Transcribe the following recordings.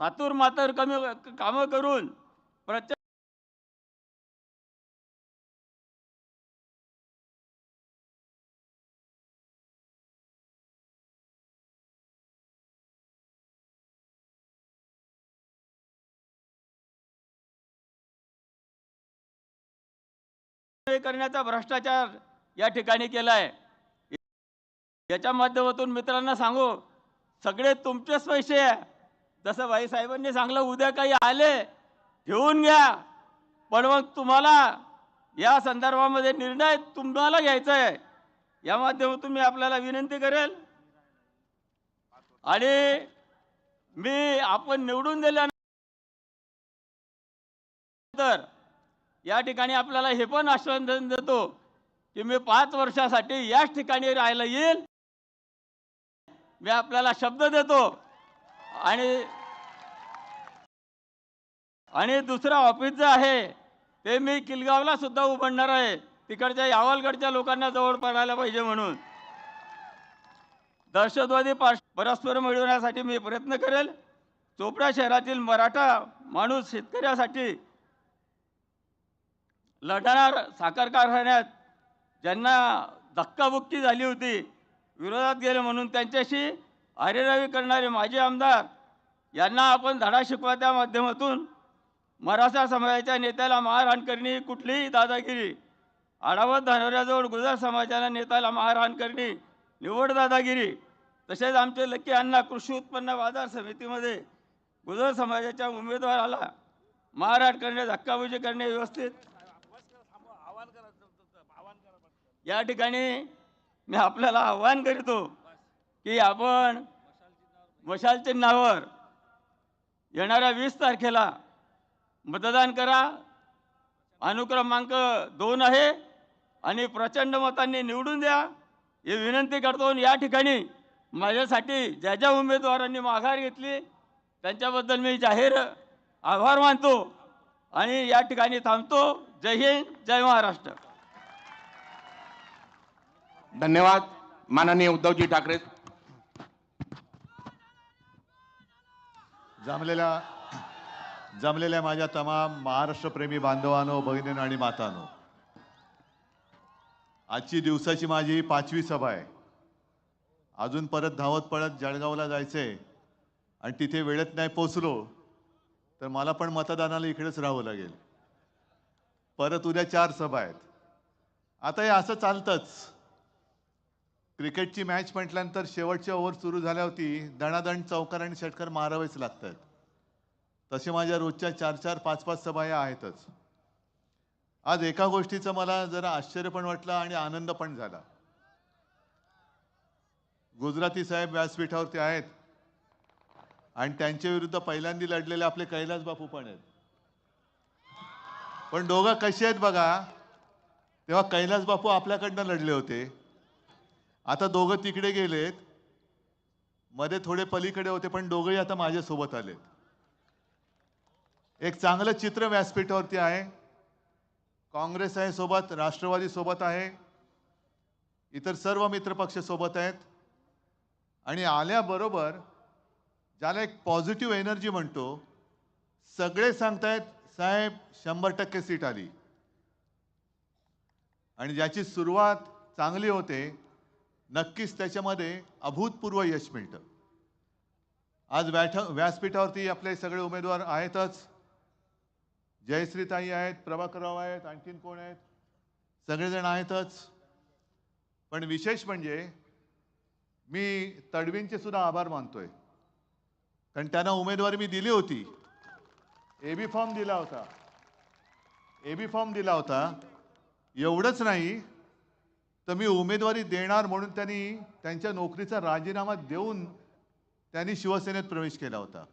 हातूर मातर कमी कामं करून प्रत्येक करण्याचा भ्रष्टाचार या ठिकाणी केला आहे याच्या माध्यमातून मित्रांना सांगू सगळे तुमचेच पैसे आहे. तसं बाईसाहेबांनी सांगलं उद्या काही आले घेऊन घ्या. पण मग तुम्हाला या संदर्भामध्ये निर्णय तुम्हाला घ्यायचा आहे या माध्यमातून मी आपल्याला विनंती करेल. आणि मी आपण निवडून दिल्यानंतर या ठिकाणी आपल्याला हे पण आश्वासन देतो की मी पाच वर्षासाठी याच ठिकाणी राहायला येईल. मी आपल्याला शब्द देतो. आणि आणि दुसरं ऑफिस जे आहे ते मी किलगावला सुद्धा उभडणार आहे. तिकडच्या यावलगडच्या लोकांना जवळ पडायला पाहिजे म्हणून. दहशतवादी पार्श परस्पर मिळवण्यासाठी मी प्रयत्न करेल. चोपडा शहरातील मराठा माणूस शेतकऱ्यासाठी लढणार साखर कारखान्यात ज्यांना धक्काबुक्की झाली होती विरोधात गेले म्हणून त्यांच्याशी अरेरावी करणारे माजी आमदार यांना आपण धडा शिकवा त्या माध्यमातून. मराठा समाजाच्या नेत्याला मारहाण करणे कुठलीही दादागिरी. आढावत धानोऱ्याजवळ गुजर समाजाला नेत्याला मारहाण करणे निवड दादागिरी. तसेच आमचे लक्की अण्णा कृषी उत्पन्न बाजार समितीमध्ये गुजर समाजाच्या उमेदवाराला मारहाण करणे धक्काबुजी करणे व्यवस्थित. या ठिकाणी मी आपल्याला आव्हान करीतो की आपण मशाल चिन्हावर येणाऱ्या वीस तारखेला मतदान करा. अनुक्रमांक दोन आहे आणि प्रचंड मतांनी निवडून द्या. हे विनंती करतो आणि या ठिकाणी माझ्यासाठी ज्या ज्या उमेदवारांनी माघार घेतली त्यांच्याबद्दल मी जाहीर आभार मानतो आणि या ठिकाणी थांबतो. जय हिंद जय महाराष्ट्र. धन्यवाद. माननीय उद्धवजी ठाकरे. जमलेल्या जमलेल्या माझ्या तमाम महाराष्ट्रप्रेमी बांधवानो भगिनीनो आणि मातानो आजची दिवसाची माझी पाचवी सभा आहे. अजून परत धावत पळत जळगावला जायचंय आणि तिथे वेळेत नाही पोचलो तर मला पण मतदानाला इकडेच राहावं लागेल. परत उद्या चार सभा आहेत. आता हे असं चालतंच. क्रिकेटची मॅच म्हटल्यानंतर शेवटची ओव्हर सुरू झाल्या होती दणादण चौकार आणि षटकार मारावेच लागतात. तसे माझ्या रोजच्या चार चार पाच पाच सभा या आहेतच. आज एका गोष्टीचं मला जरा आश्चर्य पण वाटलं आणि आनंद पण झाला. गुजराती साहेब व्यासपीठावरती आहेत. आणि त्यांच्या विरुद्ध पहिल्यांदा लढलेले आपले कैलास बापू पण आहेत. पण दोघं कसे आहेत बघा तेव्हा कैलास बापू आपल्याकडनं लढले होते. आता दोघं तिकडे गेलेत. मध्ये थोडे पलीकडे होते पण दोघंही आता माझ्यासोबत आलेत. एक चांगलं चित्र व्यासपीठावरती आहे. काँग्रेस आहे सोबत राष्ट्रवादी सोबत आहे. इतर सर्व मित्रपक्ष सोबत आहेत. आणि आल्याबरोबर ज्याला एक पॉझिटिव्ह एनर्जी म्हणतो सगळे सांगतायत साहेब शंभर टक्के सीट आली. आणि ज्याची सुरुवात चांगली होते नक्कीच त्याच्यामध्ये अभूतपूर्व यश मिळतं. आज व्याठ व्यासपीठावरती आपले सगळे उमेदवार आहेतच. जयश्रीताई आहेत प्रभाकरराव आहेत आणखीन कोण आहेत? सगळेजण आहेतच. पण विशेष म्हणजे मी तडवींचे सुद्धा आभार मानतोय. कारण त्यांना उमेदवारी मी दिली होती. ए बी फॉर्म दिला होता. ए बी फॉर्म दिला होता. एवढंच नाही तर मी उमेदवारी देणार म्हणून त्यांनी त्यांच्या नोकरीचा राजीनामा देऊन त्यांनी शिवसेनेत प्रवेश केला होता.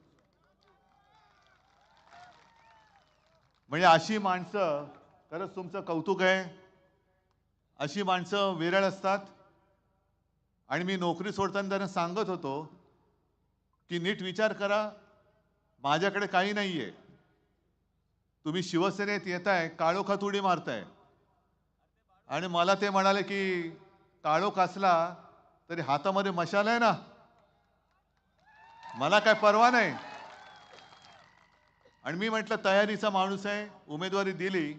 म्हणजे अशी माणसं खरंच तुमचं कौतुक आहे. अशी माणसं विरळ असतात. आणि मी नोकरी सोडताना त्यांना सांगत होतो की नीट विचार करा माझ्याकडे काही नाही आहे तुम्ही शिवसेनेत येताय काळोखात उडी मारताय. आणि मला ते म्हणाले की काळो कासला तरी हातामध्ये मशाल आहे ना. मला काय परवा नाही. आणि मी म्हटलं तयारीचा माणूस आहे. उमेदवारी दिली.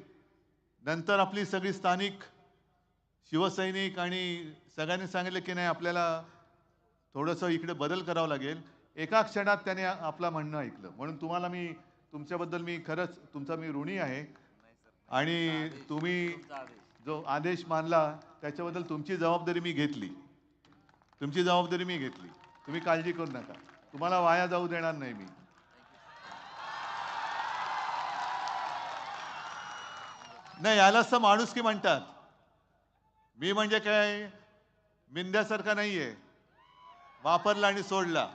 नंतर आपली सगळी स्थानिक शिवसैनिक आणि सगळ्यांनी सांगितलं की नाही आपल्याला थोडंसं इकडे बदल करावा लागेल. एका क्षणात त्याने आपलं म्हणणं ऐकलं. म्हणून तुम्हाला मी तुमच्याबद्दल मी खरंच तुमचा मी ऋणी आहे. आणि तुम्ही जो आदेश मानला त्याच्याबद्दल तुमची जबाबदारी मी घेतली. तुमची जबाबदारी मी घेतली. तुम्ही काळजी करू नका. तुम्हाला वाया जाऊ देणार नाही मी. नाही यालाच तर माणुसकी म्हणतात. मी म्हणजे काय? मिंद्यासारखा नाहीये. वापरला आणि सोडला.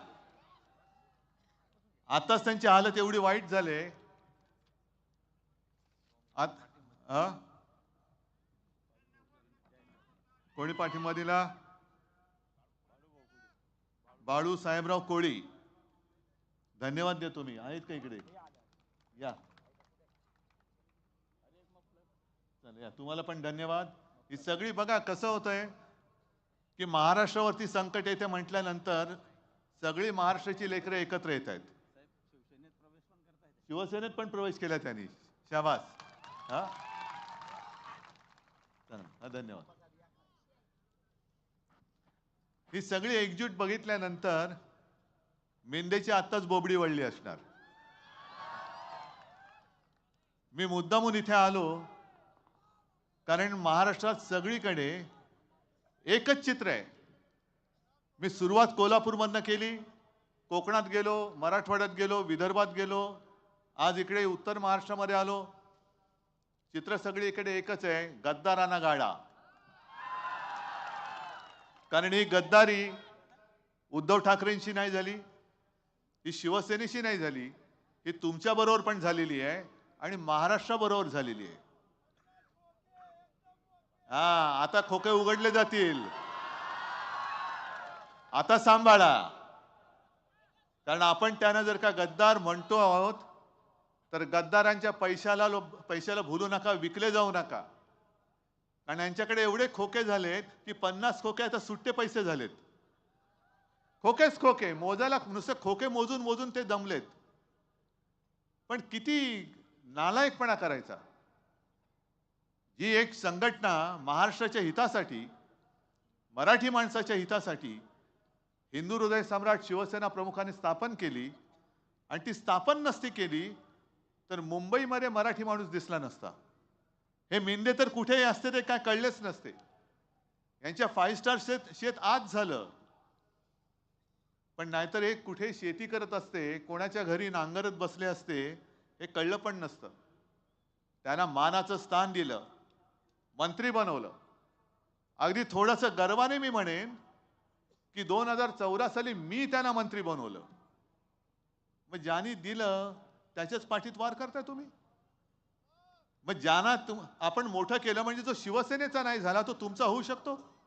आताच त्यांची हालत एवढी वाईट झाले. आत हा? कोणी पाठिंबा दिला बाळू साहेबराव कोळी. धन्यवाद देतो मी. आहेत का इकडे? या. या. तुम्हाला पण धन्यवाद. ही सगळी बघा कसं होतंय की महाराष्ट्रावरती संकट येते म्हटल्यानंतर सगळी महाराष्ट्राची लेकरं एकत्र येत आहेत. शिवसेनेत पण प्रवेश केला त्यांनी. शाबास. हा? हा, धन्यवाद. ही सगळी एकजूट बघितल्यानंतर मेंदेची आत्ताच बोबडी वळली असणार. मी मुद्दामून इथे आलो कारण महाराष्ट्रात सगळीकडे एकच चित्र आहे. मी सुरुवात कोल्हापूरमधनं केली कोकणात गेलो मराठवाड्यात गेलो विदर्भात गेलो आज इकडे उत्तर महाराष्ट्रामध्ये आलो. चित्र सगळी इकडे एकच आहे गद्दारांना गाडा कारण ही गद्दारी उद्धव ठाकरेंशी नाही झाली ही शिवसेनेशी नाही झाली ही तुमच्या बरोबर पण झालेली आहे आणि महाराष्ट्राबरोबर झालेली आहे. हा आता खोके उघडले जातील. आता सांभाळा. कारण आपण त्यांना जर का गद्दार म्हणतो आहोत तर गद्दारांच्या पैशाला लो पैशाला भुलू नका विकले जाऊ नका. कारण यांच्याकडे एवढे खोके झालेत की पन्नास खोके आता सुट्टे पैसे झालेत. खोकेच खोके मोजायला नुसते खोके मोजून मोजून ते दमलेत. पण किती नालायकपणा करायचा. ही एक संघटना महाराष्ट्राच्या हितासाठी मराठी माणसाच्या हितासाठी हिंदू हृदय सम्राट शिवसेना प्रमुखांनी स्थापन केली आणि ती स्थापन नसती केली तर मुंबईमध्ये मराठी माणूस दिसला नसता. हे मिंदे तर कुठेही असते ते काय कळलेच नसते. यांच्या फाईव्ह स्टार शेत शेत आज झालं. पण नाहीतर हे कुठे शेती करत असते कोणाच्या घरी नांगरत बसले असते हे कळलं पण नसतं. त्यांना मानाचं स्थान दिलं. मंत्री बनवलं. अगदी थोडंसं गर्वाने मी म्हणेन की दोन हजार चौदा साली मी त्यांना मंत्री बनवलं. मग ज्यांनी दिलं त्याच्याच पाठीत वार करताय तुम्ही. मग ज्यांना तुम आपण मोठं केलं म्हणजे जो शिवसेनेचा नाही झाला तो तुमचा होऊ शकतो?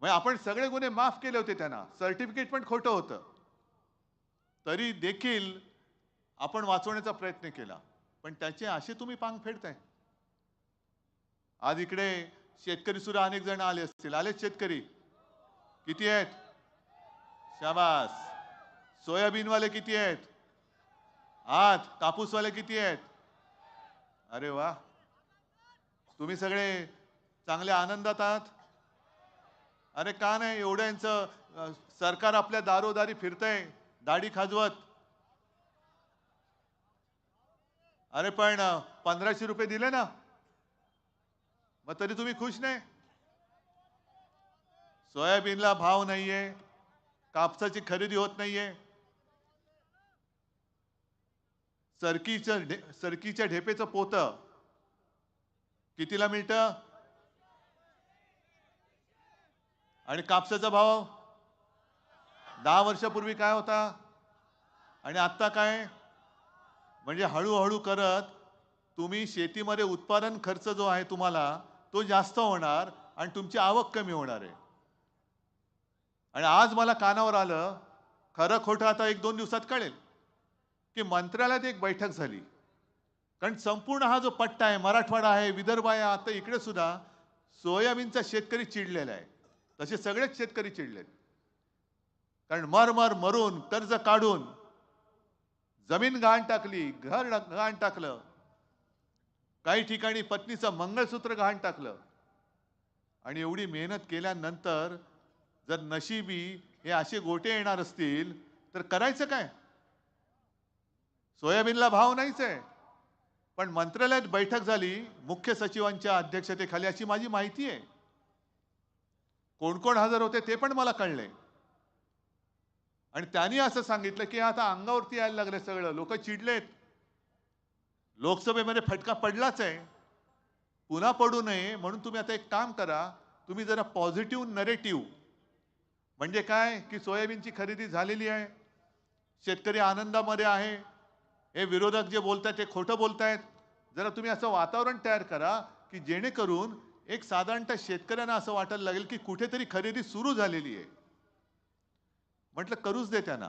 मग आपण सगळे गुन्हे माफ केले होते त्यांना. सर्टिफिकेट पण खोटं होतं. तरी देखील आपण वाचवण्याचा प्रयत्न केला. पण त्याचे असे तुम्ही पांग फेडताय. आज इकडे शेतकरी सुद्धा अनेक जण आले असतील. आलेच शेतकरी. किती आहेत? शाबास. सोयाबीनवाले किती आहेत? आत कापूसवाले किती आहेत? अरे वा. तुम्ही सगळे चांगल्या आनंदात आहात? अरे का नाही एवढ्यांचं सरकार आपल्या दारोदारी फिरतंय दाढी खाजवत. अरे पण पंधराशे रुपये दिले ना. मग तरी तुम्ही खुश नाही? सोयाबीनला भाव नाहीये कापसाची खरेदी होत नाहीये. सरकीचं ढे- सरकीच्या ढेपेचं पोत. कितीला मिळतं? आणि कापसाचा भाव? दहा वर्षापूर्वी काय होता? आणि आत्ता काय? म्हणजे हळूहळू करत तुम्ही शेतीमध्ये उत्पादन खर्च जो आहे तुम्हाला तो जास्त होणार आणि तुमची आवक कमी होणार आहे. आणि आज मला कानावर आलं खरं खोटं आता एक दोन दिवसात कळेल. की मंत्रालयात एक बैठक झाली. कारण संपूर्ण हा जो पट्टा आहे मराठवाडा आहे विदर्भ आहे आता इकडे सुद्धा सोयाबीनचा शेतकरी चिडलेला आहे. तसे सगळेच शेतकरी चिडलेत. कारण मर मर मरून कर्ज काढून जमीन गहाण टाकली घर गहाण टाकलं. काही ठिकाणी पत्नीचं मंगळसूत्र गहाण टाकलं. आणि एवढी मेहनत केल्यानंतर जर नशिबी हे असे गोटे येणार असतील तर करायचं काय? सोयाबीनला भाव नाहीच आहे. पण मंत्रालयात बैठक झाली मुख्य सचिवांच्या अध्यक्षतेखाली अशी माझी माहिती आहे. कोण कोण हजर होते ते पण मला कळले आणि त्यांनी असं सांगितलं की आता अंगावरती यायला लागले सगळं लोक चिडलेत. लोकसभेमध्ये फटका पडलाच आहे. पुन्हा पडू नये म्हणून तुम्ही आता एक काम करा तुम्ही जरा पॉझिटिव्ह नरेटिव्ह. म्हणजे काय? की सोयाबीनची खरेदी झालेली आहे. शेतकरी आनंदामध्ये आहे. हे विरोधक जे बोलतात ते खोटं बोलतायत. जरा तुम्ही असं वातावरण तयार करा की जेणेकरून एक साधारणतः शेतकऱ्यांना असं वाटायला लागेल की कुठेतरी खरेदी सुरू झालेली आहे. म्हटलं करूच दे त्यांना.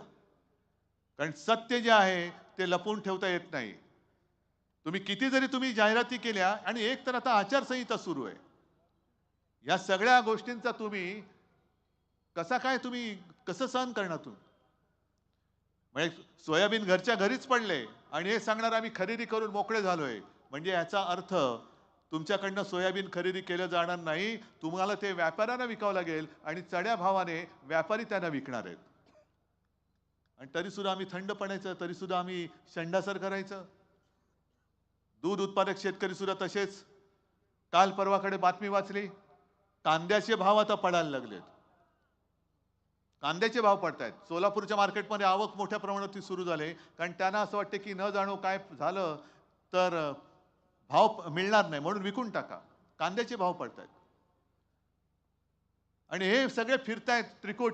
कारण सत्य जे आहे ते लपवून ठेवता येत नाही. तुम्ही किती जरी तुम्ही जाहिराती केल्या आणि एक तर आता आचारसंहिता सुरू आहे. या सगळ्या गोष्टींचा तुम्ही कसा काय तुम्ही कसं सहन करणार तुम्ही? म्हणजे सोयाबीन घरच्या घरीच पडले आणि हे सांगणार आम्ही खरेदी करून मोकळे झालोय. म्हणजे याचा अर्थ तुमच्याकडनं सोयाबीन खरेदी केलं जाणार नाही तुम्हाला ते व्यापाऱ्यांना विकावं लागेल आणि चढ्या भावाने व्यापारी त्यांना विकणार आहेत. आणि तरी सुद्धा आम्ही थंड पडायचं तरी सुद्धा आम्ही शंडासर करायचं. दूध उत्पादक शेतकरी सुद्धा तसेच. काल परवाकडे बातमी वाचली कांद्याचे भाव आता पडायला लागलेत. कांद्याचे भाव पडतायत. सोलापूरच्या मार्केटमध्ये आवक मोठ्या प्रमाणात सुरू झाले. कारण त्यांना असं वाटते की न जाणो काय झालं तर भाव मिळणार नाही. म्हणून विकून टाका. कांद्याचे भाव पडतायत. आणि हे सगळे फिरतायत त्रिकूट.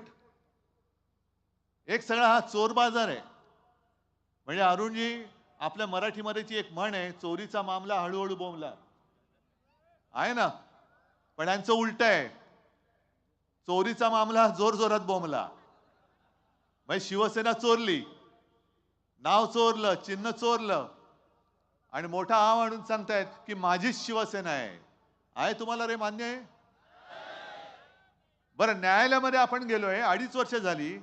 एक सगळा हा चोर बाजार आहे. म्हणजे अरुणजी आपल्या मराठीमध्येची एक म्हण आहे चोरीचा मामला हळूहळू बोंबला. आहे ना? पण यांचं उलट आहे. चोरीचा मामला जोर जोरात बोंबला. म्हणजे शिवसेना चोरली. नाव चोरलं चिन्ह चोरलं. आणि मोठा आव आणून सांगतायत की माझीच शिवसेना आहे. आहे तुम्हाला रे मान्य आहे? बरं न्यायालयामध्ये आपण गेलोय अडीच वर्ष झाली.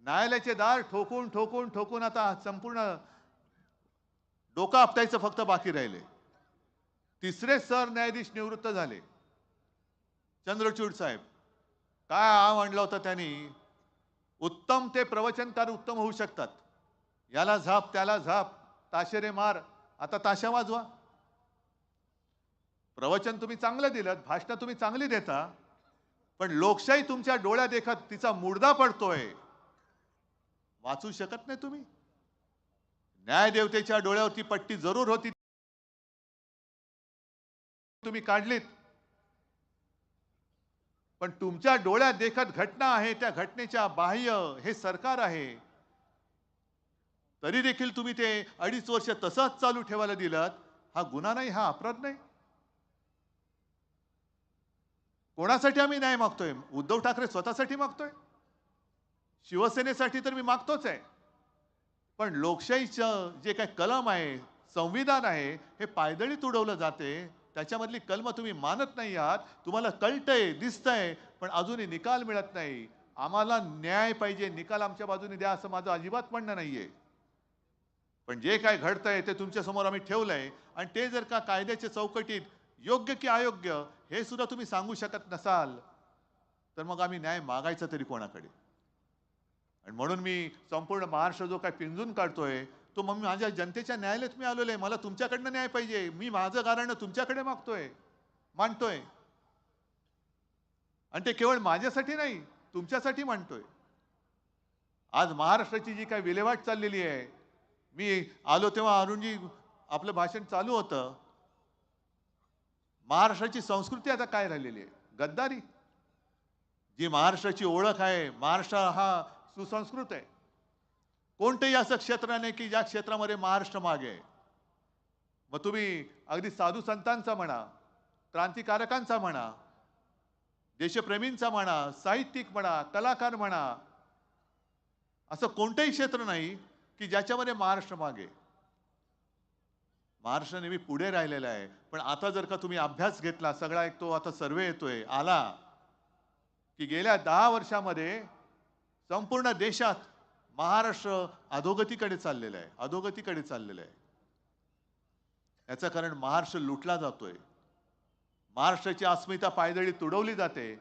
न्यायालयाचे दार ठोकून ठोकून ठोकून आता संपूर्ण डोकं आपटायचं फक्त बाकी राहिले. तिसरे सर न्यायाधीश निवृत्त झाले. चंद्रचूड साहेब. काय आव आणलं होतं त्यांनी? उत्तम ते प्रवचनकार उत्तम होऊ शकतात. याला झाप त्याला झाप. ताशेरे मार. आता ताशा वाजवा. प्रवचन तुम्ही चांगलं दिलं भाषणं तुम्ही चांगली देता पण लोकशाही तुमच्या डोळ्या देखत तिचा मुडदा पडतोय. वाचू शकत नाही तुम्ही? न्यायदेवतेच्या डोळ्यावरती पट्टी जरूर होती. तुम्ही काढलीत. पण तुमच्या डोळ्यात देखत घटना आहे त्या घटनेच्या बाह्य हे सरकार आहे. तरी देखील तुम्ही ते अडीच वर्ष तसंच चालू ठेवायला दिलात हा गुन्हा नाही हा अपराध नाही. कोणासाठी आम्ही न्याय मागतोय? उद्धव ठाकरे स्वतःसाठी मागतोय? शिवसेनेसाठी तर मी मागतोच आहे. पण लोकशाहीचं जे काही कलम आहे संविधान आहे हे पायदळीत उडवलं जाते त्याच्यामधली कलम तुम्ही मानत नाही आहात. तुम्हाला कळतंय दिसतंय पण अजूनही निकाल मिळत नाही. आम्हाला न्याय पाहिजे. निकाल आमच्या बाजूने द्या असं माझं अजिबात म्हणणं नाहीये. पण जे काय घडतंय ते तुमच्यासमोर आम्ही ठेवलंय. आणि ते जर का कायद्याच्या चौकटीत योग्य की अयोग्य हे सुद्धा तुम्ही सांगू शकत नसाल तर मग आम्ही न्याय मागायचा तरी कोणाकडे? आणि म्हणून मी संपूर्ण महाराष्ट्र जो काय पिंजून काढतोय तो मग माझ्या जनतेच्या न्यायालयात मी आलेलो आहे. मला तुमच्याकडनं न्याय पाहिजे. मी माझं कारण तुमच्याकडे मागतोय. मांडतोय. आणि ते केवळ माझ्यासाठी नाही तुमच्यासाठी मांडतोय. आज महाराष्ट्राची जी काय विल्हेवाट चाललेली आहे मी आलो तेव्हा अरुणजी आपलं भाषण चालू होतं. महाराष्ट्राची संस्कृती आता काय राहिलेली आहे? गद्दारी. जी महाराष्ट्राची ओळख आहे महाराष्ट्र हा सुसंस्कृत आहे. कोणतंही असं क्षेत्र नाही की ज्या क्षेत्रामध्ये महाराष्ट्र मागे आहे. मग तुम्ही अगदी साधू संतांचा म्हणा क्रांतिकारकांचा म्हणा देशप्रेमींचा म्हणा साहित्यिक म्हणा कलाकार म्हणा असं कोणतंही क्षेत्र नाही की ज्याच्यामध्ये महाराष्ट्र मागे महाराष्ट्र नेहमी पुढे राहिलेला आहे. पण आता जर का तुम्ही अभ्यास घेतला सगळा एक तो आता सर्वे येतोय आला की गेल्या दहा वर्षामध्ये संपूर्ण देशात महाराष्ट्र अधोगतीकडे चाललेलं आहे अधोगतीकडे चाललेलं आहे. याचं कारण महाराष्ट्र लुटला जातोय. महाराष्ट्राची अस्मिता पायदळी तुडवली जाते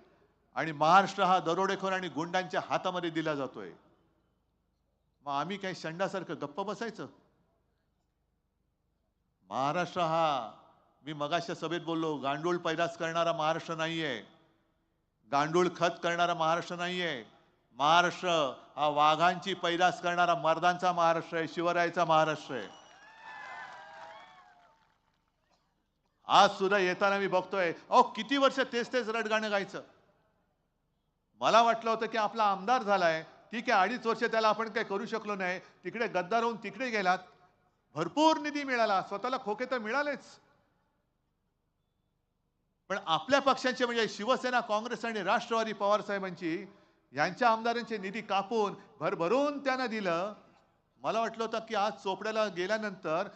आणि महाराष्ट्र हा दरोडेखोर आणि गुंडांच्या हातामध्ये दिला जातोय. मग आम्ही काही शंडासारखं गप्प बसायचं? महाराष्ट्र हा मी मगाशा सभेत बोललो गांडूळ पैदास करणारा महाराष्ट्र नाहीये. गांडूळ खत करणारा महाराष्ट्र नाहीये. महाराष्ट्र हा वाघांची पैदास करणारा मर्दांचा महाराष्ट्र आहे शिवरायाचा महाराष्ट्र आहे. आज सुद्धा येताना मी बघतोय अहो किती वर्ष तेच तेच रडगाणं गायचं. मला वाटलं होतं की आपला आमदार झालाय ठीक आहे अडीच वर्ष त्याला आपण काही करू शकलो नाही तिकडे गद्दार होऊन तिकडे गेलात भरपूर निधी मिळाला स्वतःला खोके तर मिळालेच. पण आपल्या पक्षांचे म्हणजे शिवसेना काँग्रेस आणि राष्ट्रवादी पवार साहेबांची यांच्या आमदारांचे निधी कापून भरभरून त्यांना दिलं. मला वाटलं होतं की आज चोपड्याला गेल्यानंतर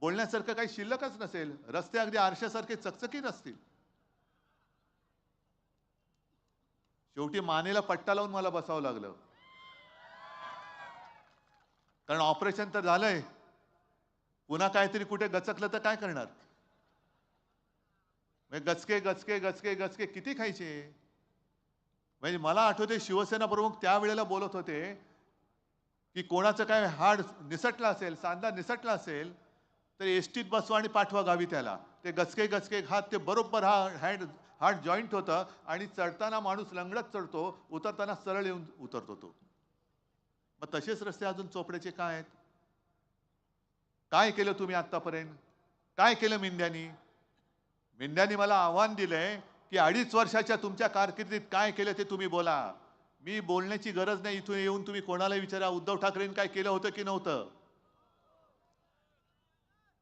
बोलण्यासारखं काही शिल्लकच नसेल. रस्ते अगदी आरशासारखे चकचकीत असतील. शेवटी मानेला पट्टा लावून मला बसावं लागलं. कारण ऑपरेशन तर झालंय. पुन्हा काहीतरी कुठे गचकलं तर काय करणार? म्हणजे गचके गचके गचके गचके किती खायचे? म्हणजे मला आठवते शिवसेना प्रमुख त्यावेळेला बोलत होते की कोणाचं काय हाड निसटला असेल सांधा निसटला असेल तर एसटीत बसवा आणि पाठवा गावी त्याला. ते गचके गचके हात ते बरोबर हा हँड हार्ट जॉईंट होतं आणि चढताना माणूस लंगडत चढतो उतरताना सरळ येऊन उतरतो तो. मग तसेच रस्ते अजून चोपड्याचे काय आहेत? काय केलं तुम्ही आत्तापर्यंत? काय केलं मिंद्यानी? मिंद्यानी मला आव्हान दिलंय की अडीच वर्षाच्या तुमच्या कारकिर्दीत काय केलं ते तुम्ही बोला. मी बोलण्याची गरज नाही इथून येऊन तुम्ही कोणाला विचारा उद्धव ठाकरेंनी काय केलं होतं की नव्हतं?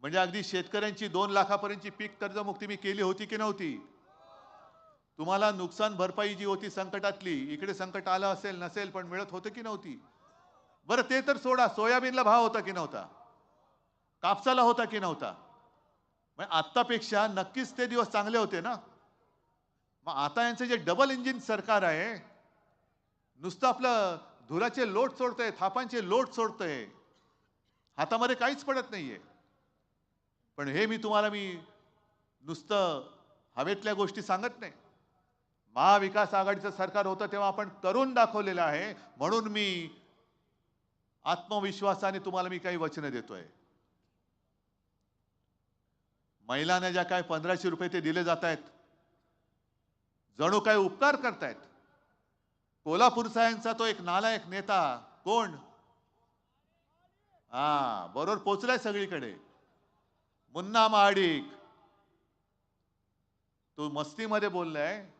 म्हणजे अगदी शेतकऱ्यांची दोन लाखापर्यंतची पीक कर्जमुक्ती मी केली होती की नव्हती? तुम्हाला नुकसान भरपाई जी होती संकटातली इकडे संकट आलं असेल नसेल पण मिळत होतं की नव्हती? बरं ते तर सोडा सोयाबीनला भाव होता की नव्हता? कापसाला होता की नव्हता? म्हणजे आत्तापेक्षा नक्कीच ते दिवस चांगले होते ना? मग आता यांचं जे डबल इंजिन सरकार आहे नुसतं आपलं धुराचे लोट सोडतंय थापांचे लोट सोडतंय हातामध्ये काहीच पडत नाहीये. पण हे मी तुम्हाला मी नुसतं हवेतल्या गोष्टी सांगत नाही. महाविकास आघाडीचं सरकार होतं तेव्हा आपण करून दाखवलेलं आहे म्हणून मी आत्मविश्वासाने तुम्हाला मी काही वचनं देतोय. महिलांना ज्या काय पंधराशे रुपये ते दिले जात आहेत जणू काय उपकार करतायत. कोल्हापूरचा यांचा तो एक नालायक नेता कोण? हा बरोबर पोचलाय सगळीकडे. मुन्ना महाडिक तो मस्तीमध्ये बोललाय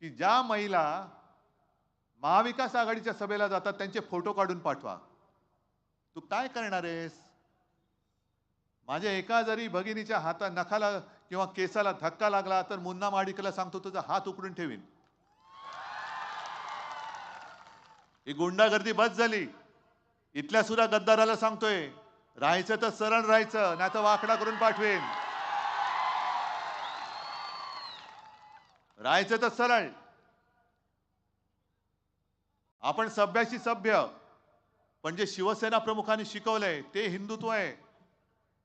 की ज्या महिला महाविकास आघाडीच्या सभेला जातात त्यांचे फोटो काढून पाठवा. तू काय करणार आहेस? माझ्या एका जरी भगिनीच्या हाता नखाला किंवा केसाला धक्का लागला तर मुन्ना माडिकला सांगतो तुझा हात उकडून ठेवीन. ही गुंडागर्दी बस झाली. इथल्या सुद्धा गद्दाराला सांगतोय राहायचं तर सरळ राहायचं नाही तर वाकडा करून पाठवेन. राहायचं तर सरळ. आपण सभ्याशी सभ्य पण जे शिवसेना प्रमुखांनी शिकवलंय ते हिंदुत्व आहे.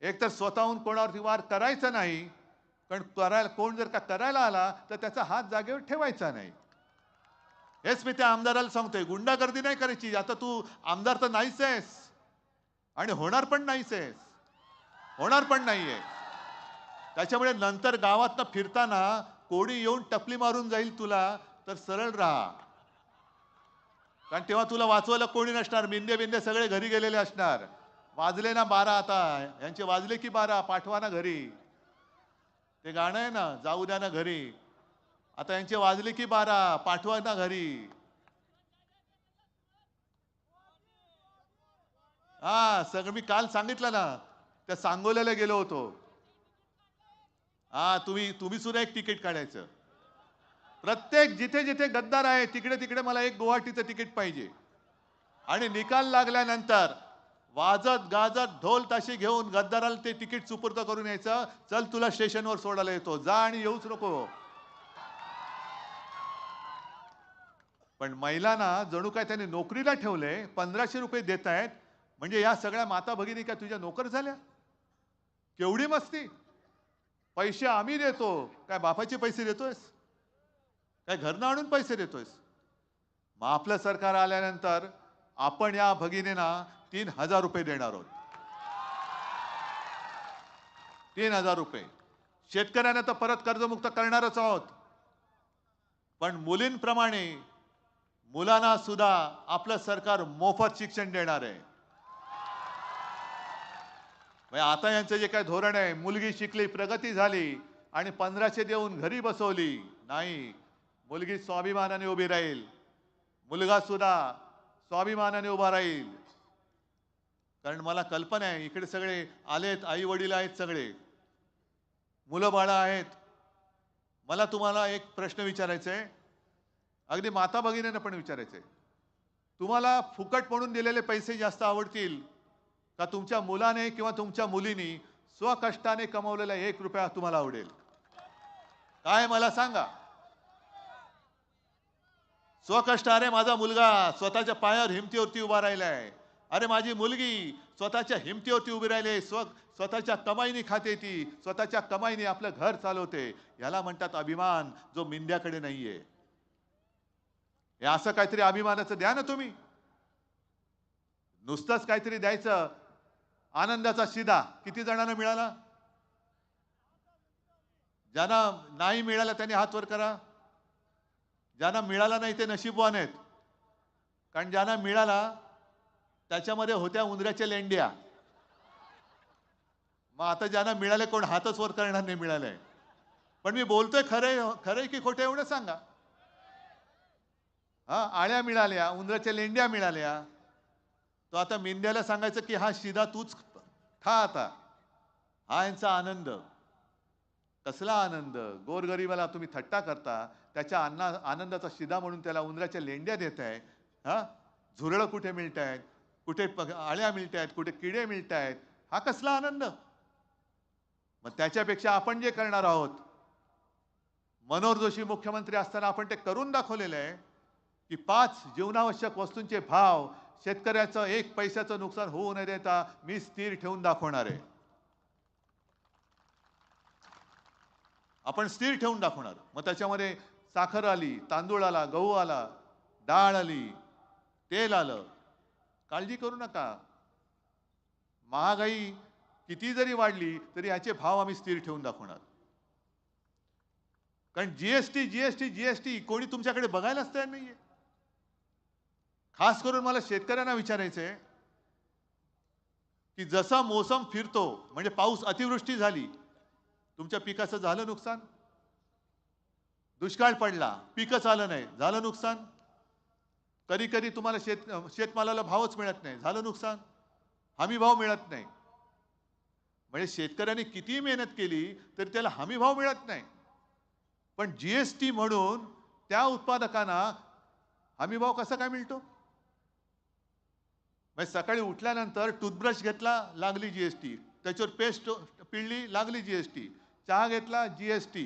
एक तर स्वतःहून कोणावरती वार करायचा नाही पण करायला कोण जर का करायला आला तर त्याचा हात जागेवर ठेवायचा नाही. हेच मी त्या आमदाराला सांगतोय गुंडागर्दी नाही करायची. आता तू आमदार तर नाहीच आहेस. आणि होणार पण नाहीच आहेस. होणार पण नाहीये. त्याच्यामुळे नंतर गावातनं फिरताना कोणी येऊन टपली मारून जाईल तुला तर सरळ राहा. कारण तेव्हा तुला वाचवायला कोणी नसणार. मिंदे बिंदे सगळे घरी गेलेले असणार. वाजले ना बारा आता. यांचे वाजले की बारा. पाठवा ना घरी. ते गाणं आहे ना जाऊ द्या ना घरी. आता यांचे वाजले की बारा पाठवा ना घरी. हा सगळं मी काल सांगितलं ना त्या सांगोल्याला गेलो होतो. हा तुम्ही तुम्ही सुद्धा एक तिकीट काढायचं. प्रत्येक जिथे जिथे गद्दार आहे तिकडे तिकडे मला एक गुवाहाटीचं तिकीट पाहिजे. आणि निकाल लागल्यानंतर वाजत गाजत ढोल ताशी घेऊन गद्दाराला ते तिकीट सुपूर्द करून यायचं. चल तुला स्टेशनवर सोडायला येतो. जा आणि येऊच नको. पण महिलांना जणू काय त्यांनी नोकरीला ठेवले पंधराशे रुपये देत आहेत म्हणजे या सगळ्या माता भगिनी काय तुझ्या नोकर झाल्या? केवढी मस्ती? पैसे आम्ही देतो. काय बापाचे पैसे देतोयस? काय घरनं आणून पैसे देतोयस? मग आपलं सरकार आल्यानंतर आपण या भगिनींना तीन हजार रुपये देणार आहोत. तीन हजार रुपये. शेतकऱ्यांना तर परत कर्जमुक्त करणारच आहोत. पण मुलींप्रमाणे मुलांना सुद्धा आपलं सरकार मोफत शिक्षण देणार आहे. म्हणजे आता यांचं जे काय धोरण आहे मुलगी शिकली प्रगती झाली आणि पंधराशे देऊन घरी बसवली. नाही मुलगी स्वाभिमानाने उभी राहील. मुलगा सुद्धा स्वाभिमानाने उभा राहील. कारण मला कल्पना आहे इकडे सगळे आलेत आई वडील आहेत सगळे. मुलं बाळं आहेत. मला तुम्हाला एक प्रश्न विचारायचा आहे. अगदी माता भगिनींना पण विचारायचं आहे. तुम्हाला फुकट म्हणून दिलेले पैसे जास्त आवडतील का तुमच्या मुलाने किंवा तुमच्या मुलीने स्वकष्टाने कमवलेला एक रुपया तुम्हाला आवडेल? काय मला सांगा? स्वकष्टाने माझा मुलगा स्वतःच्या पायावर हिमतीवरती उभा राहिला आहे अरे माझी मुलगी स्वतःच्या हिमतीवरती उभी राहिले स्व स्वतःच्या कमाईने खाते ती. स्वतःच्या कमाईने आपलं घर चालवते. याला म्हणतात अभिमान जो मिंद्याकडे नाहीये. हे असं काहीतरी अभिमानाचं द्या ना तुम्ही. नुसतंच काहीतरी द्यायचं. आनंदाचा शिदा. किती जणांना मिळाला? ज्यांना नाही मिळाला त्यांनी हात वर करा. ज्यांना मिळाला नाही ते नशीबवान आहेत. कारण ज्यांना मिळाला त्याच्यामध्ये होत्या उंदऱ्याच्या लेंड्या. मग आता ज्यांना मिळाले कोण हातच वर करणार नाही मिळालंय पण मी बोलतोय खरंय खरंय की खोटं एवढं सांगा. हा आळ्या मिळाल्या उंदराच्या लेंड्या मिळाल्या. तो आता मेंढ्याला सांगायचं की हा शिदा तूच खा आता. हा यांचा आनंद. कसला आनंद? गोरगरिबाला तुम्ही थट्टा करता. त्याच्या अन्ना आनंदाचा शिदा म्हणून त्याला उंदराच्या लेंड्या देत आहे हा? झुरळं कुठे मिळत आहेत कुठे पग आळ्या मिळत आहेत कुठे किडे मिळत आहेत हा कसला आनंद? मग त्याच्यापेक्षा आपण जे करणार आहोत मनोहर जोशी मुख्यमंत्री असताना आपण ते करून दाखवलेलं आहे की पाच जीवनावश्यक वस्तूंचे भाव शेतकऱ्याचं एक पैशाचं नुकसान होऊ न देता मी स्थिर ठेवून दाखवणार आहे. आपण स्थिर ठेवून दाखवणार. मग त्याच्यामध्ये साखर आली तांदूळ आला गहू आला डाळ आली तेल आलं काळजी करू नका. महागाई किती जरी वाढली तरी याचे भाव आम्ही स्थिर ठेवून दाखवणार. कारण जीएसटी जीएसटी जीएसटी कोणी तुमच्याकडे बघायलाच तयार नाहीये. खास करून मला शेतकऱ्यांना विचारायचं आहे की जसा मोसम फिरतो म्हणजे पाऊस अतिवृष्टी झाली तुमच्या पिकाचं झालं नुकसान? दुष्काळ पडला पिकच आलं नाही झालं नुकसान? कधी कधी तुम्हाला शेत शेतमालाला भावच मिळत नाही. झालं नुकसान? हमी भाव मिळत नाही. म्हणजे शेतकऱ्यांनी किती मेहनत केली तरी त्याला हमी भाव मिळत नाही. पण जी एस टी म्हणून त्या उत्पादकांना हमी भाव कसा काय मिळतो? म्हणजे सकाळी उठल्यानंतर टूथब्रश घेतला लागली जी एस टी त्याच्यावर पेस्ट पिळली लागली जी एस टी चहा घेतला जी एस टी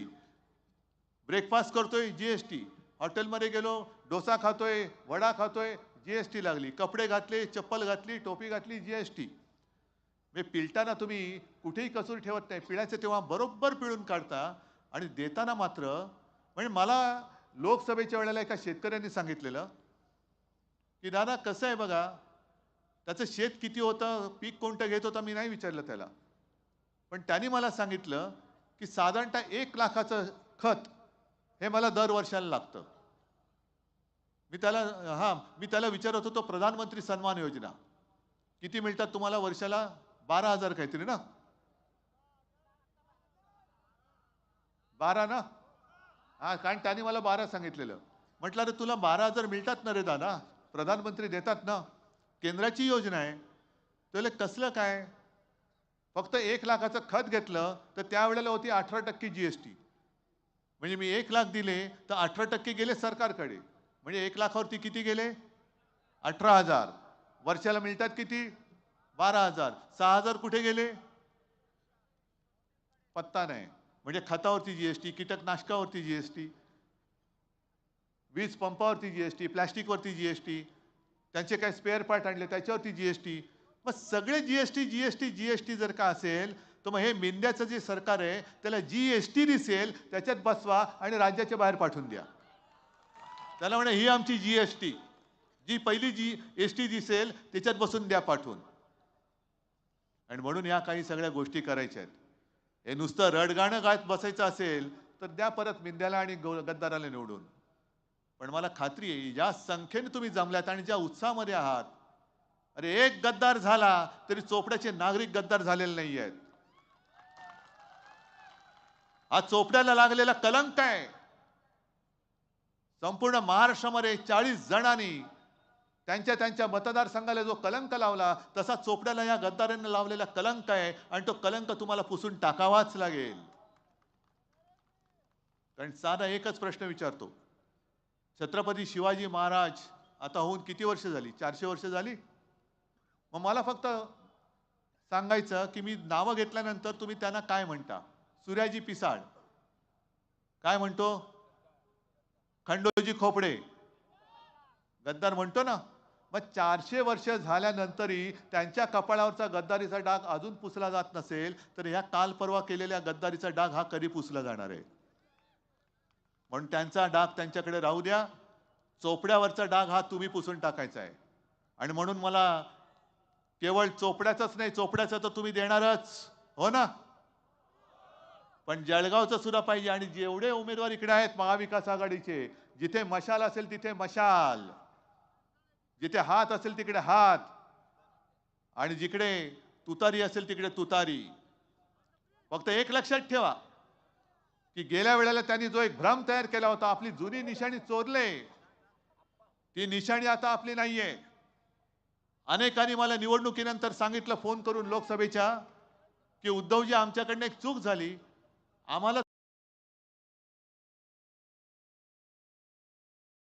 ब्रेकफास्ट करतोय जी एस टी हॉटेलमध्ये गेलो डोसा खातोय वडा खातोय जी एस टी लागली. कपडे घातले चप्पल घातली टोपी घातली जी एस टी. म्हणजे पिळताना तुम्ही कुठेही कसूर ठेवत नाही. पिळायचं तेव्हा बरोबर पिळून काढता आणि देताना मात्र म्हणजे मला लोकसभेच्या वेळेला एका शेतकऱ्यांनी सांगितलेलं की दादा कसं आहे बघा? त्याचं शेत किती होतं? पीक कोणतं घेत होतं? मी नाही विचारलं त्याला. पण त्यांनी मला सांगितलं की साधारणतः एक लाखाचं खत हे मला दर वर्षाला लागतं. मी त्याला हां मी त्याला विचारत होतो प्रधानमंत्री सन्मान योजना. किती मिळतात तुम्हाला वर्षाला? बारा हजार काहीतरी ना? बारा ना? हा कारण त्याने मला बारा सांगितलेलं. म्हटलं अरे तुला बारा हजार मिळतात ना रे दादा? प्रधानमंत्री देतात ना? केंद्राची योजना आहे. त्याला कसलं काय? फक्त एक लाखाचं खत घेतलं तर त्यावेळेला होती अठरा टक्के जी एस टी. म्हणजे मी एक लाख दिले तर अठरा टक्के गेले सरकारकडे. म्हणजे एक लाखावरती किती गेले? अठरा हजार. वर्षाला मिळतात किती? बारा हजार. सहा हजार कुठे गेले? पत्ता नाही. म्हणजे खतावरती जीएसटी कीटकनाशकावरती जीएसटी वीज पंपावरती जी एस टी प्लॅस्टिकवरती जी एस टी त्यांचे काय स्पेअर पार्ट आणले त्याच्यावरती जी एस टी. मग सगळे G S T G S T G S T जर का असेल तर मग हे मेंद्याचं जे सरकार आहे त्याला जी एस टी दिसेल त्याच्यात बसवा आणि राज्याच्या बाहेर पाठवून द्या. त्याला म्हणे ही आमची जी एस टी. जी पहिली जी एस टी दिसेल त्याच्यात बसून द्या पाठवून. आणि म्हणून या काही सगळ्या गोष्टी करायच्या आहेत. हे नुसतं रडगाणं गायत बसायचं असेल तर द्या परत मिंद्याला आणि गौ- गद्दाराला निवडून. पण मला खात्री आहे ज्या संख्येने तुम्ही जमल्यात आणि ज्या उत्साहामध्ये आहात अरे एक गद्दार झाला तरी चोपड्याचे नागरिक गद्दार झालेले नाही आहेत हा चोपड्याला लागलेला कलंक आहे संपूर्ण महाराष्ट्रामध्ये चाळीस जणांनी त्यांच्या त्यांच्या मतदारसंघाला जो कलंक लावला तसा चोपड्याला या गद्दारांनी लावलेला कलंक आहे आणि तो कलंक तुम्हाला पुसून टाकावाच लागेल. कारण साधा एकच प्रश्न विचारतो. छत्रपती शिवाजी महाराज आता होऊन किती वर्ष झाली? चारशे वर्ष झाली? मग मला फक्त सांगायचं की मी नावं घेतल्यानंतर तुम्ही त्यांना काय म्हणता? सूर्याजी पिसाळ. काय म्हणतो? खंडोजी खोपडे. गद्दार म्हणतो ना मग चारशे वर्ष झाल्यानंतरही त्यांच्या कपाळावरचा गद्दारीचा डाग अजून पुसला जात नसेल तर ह्या काल परवा केलेल्या गद्दारीचा डाग हा कधी पुसला जाणार आहे? म्हणून त्यांचा डाग त्यांच्याकडे राहू द्या. चोपड्यावरचा डाग हा तुम्ही पुसून टाकायचा आहे. आणि म्हणून मला केवळ चोपड्याचाच नाही चोपड्याचा तर तुम्ही देणारच. हो ना? पण जळगावचं सुद्धा पाहिजे आणि जेवढे उमेदवार इकडे आहेत महाविकास आघाडीचे जिथे मशाल असेल तिथे मशाल. जिथे हात असेल तिकडे हात. आणि जिकडे तुतारी असेल तिकडे तुतारी. फक्त एक लक्षात ठेवा की गेल्या वेळेला त्यांनी जो एक भ्रम तयार केला होता आपली जुनी निशाणी चोरले. ती निशाणी आता आपली नाहीये. अनेकांनी मला निवडणुकीनंतर सांगितलं फोन करून लोकसभेच्या की उद्धवजी आमच्याकडनं एक चूक झाली. आम्हाला